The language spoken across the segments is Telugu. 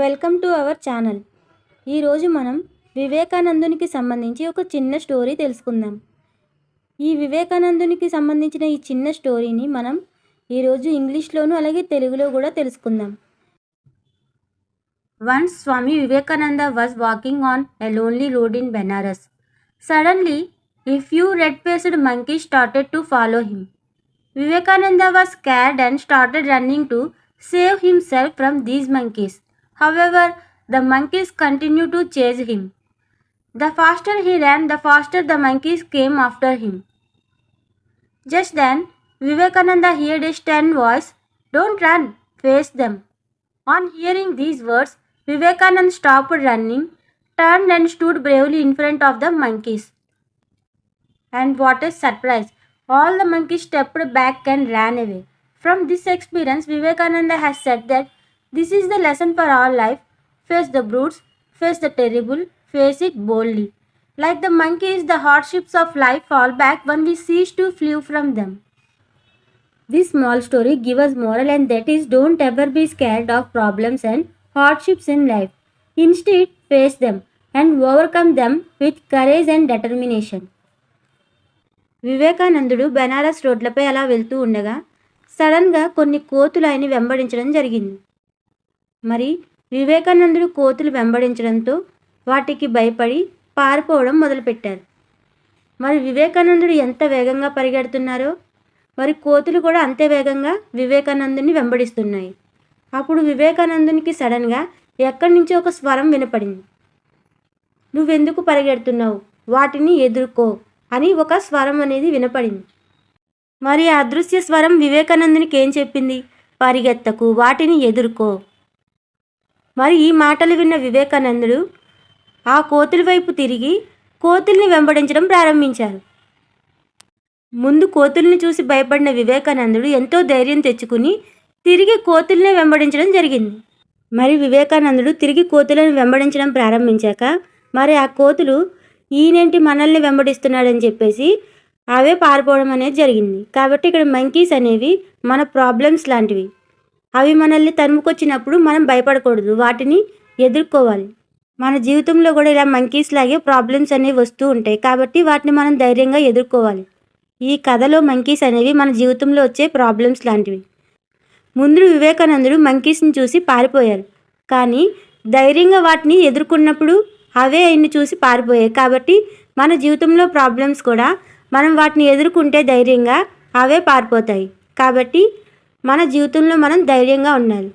Welcome to our channel. ఈరోజు మనం వివేకానందునికి సంబంధించి ఒక చిన్న స్టోరీ తెలుసుకుందాం. ఈ వివేకానందునికి సంబంధించిన ఈ చిన్న స్టోరీని మనం ఈరోజు ఇంగ్లీష్లోను అలాగే తెలుగులో కూడా తెలుసుకుందాం. Once Swami Vivekananda was walking on a lonely road in Benares suddenly a few red faced monkey started to follow him Vivekananda was scared and started running to save himself from these monkeys However, the monkeys continued to chase him. The faster he ran, the faster the monkeys came after him. Just then, Vivekananda heard a stern voice Don't run, face them. On hearing these words, Vivekananda stopped running, turned, and stood bravely in front of the monkeys. And what a surprise! All the monkeys stepped back and ran away. From this experience, Vivekananda has said that this is the lesson for all life face the brutes, face the terrible, face it boldly. Like the monkeys, the hardships of life fall back when we cease to flee from them. This small story gives us moral and that is don't ever be scared of problems and hardships in life. Instead, face them and overcome them with courage and determination. వివేకానందుడు బెనారస్ రోడ్లపై అలా వెళ్తూ ఉండగా సడన్గా కొన్ని కోతులు ఆయన వెంబడించడం జరిగింది మరి వివేకానందుడు కోతులు వెంబడించడంతో వాటికి భయపడి పారిపోవడం మొదలుపెట్టారు. మరి వివేకానందుడు ఎంత వేగంగా పరిగెడుతున్నారో మరి కోతులు కూడా అంతే వేగంగా వివేకానందుని వెంబడిస్తున్నాయి. అప్పుడు వివేకానందునికి సడన్గా ఎక్కడి నుంచో ఒక స్వరం వినపడింది. నువ్వెందుకు పరిగెడుతున్నావు? వాటిని ఎదుర్కో అని ఒక స్వరం అనేది వినపడింది. మరి ఆ అదృశ్య స్వరం వివేకానందునికి ఏం చెప్పింది? పరిగెత్తకు వాటిని ఎదుర్కో మరి ఈ మాటలు విన్న వివేకానందుడు ఆ కోతుల వైపు తిరిగి కోతుల్ని వెంబడించడం ప్రారంభించారు. ముందు కోతుల్ని చూసి భయపడిన వివేకానందుడు ఎంతో ధైర్యం తెచ్చుకుని తిరిగి కోతుల్ని వెంబడించడం జరిగింది. మరి వివేకానందుడు తిరిగి కోతులను వెంబడించడం ప్రారంభించాక మరి ఆ కోతులు ఈయనేంటి మనల్ని వెంబడిస్తున్నాడని చెప్పేసి అవే పారిపోవడం అనేది జరిగింది. కాబట్టి ఇక్కడ మంకీస్ అనేవి మన ప్రాబ్లమ్స్ లాంటివి. అవి మనల్ని తరుముకొచ్చినప్పుడు మనం భయపడకూడదు. వాటిని ఎదుర్కోవాలి. మన జీవితంలో కూడా ఇలా మంకీస్ లాగే ప్రాబ్లమ్స్ అనేవి వస్తూ ఉంటాయి. కాబట్టి వాటిని మనం ధైర్యంగా ఎదుర్కోవాలి. ఈ కథలో మంకీస్ అనేవి మన జీవితంలో వచ్చే ప్రాబ్లమ్స్ లాంటివి. ముందు వివేకానందుడు మంకీస్ని చూసి పారిపోయారు. కానీ ధైర్యంగా వాటిని ఎదుర్కొన్నప్పుడు అవే ఆయన్ని చూసి పారిపోయాయి. కాబట్టి మన జీవితంలో ప్రాబ్లమ్స్ కూడా మనం వాటిని ఎదుర్కొంటే ధైర్యంగా అవే పారిపోతాయి. కాబట్టి మన జీవితంలో మనం ధైర్యంగా ఉండాలి.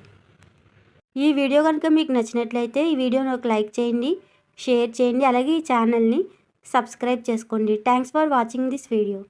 ఈ వీడియో కనుక మీకు నచ్చినట్లయితే ఈ వీడియోని ఒక లైక్ చేయండి షేర్ చేయండి అలాగే ఈ ఛానల్ని సబ్స్క్రైబ్ చేసుకోండి. Thanks for watching this video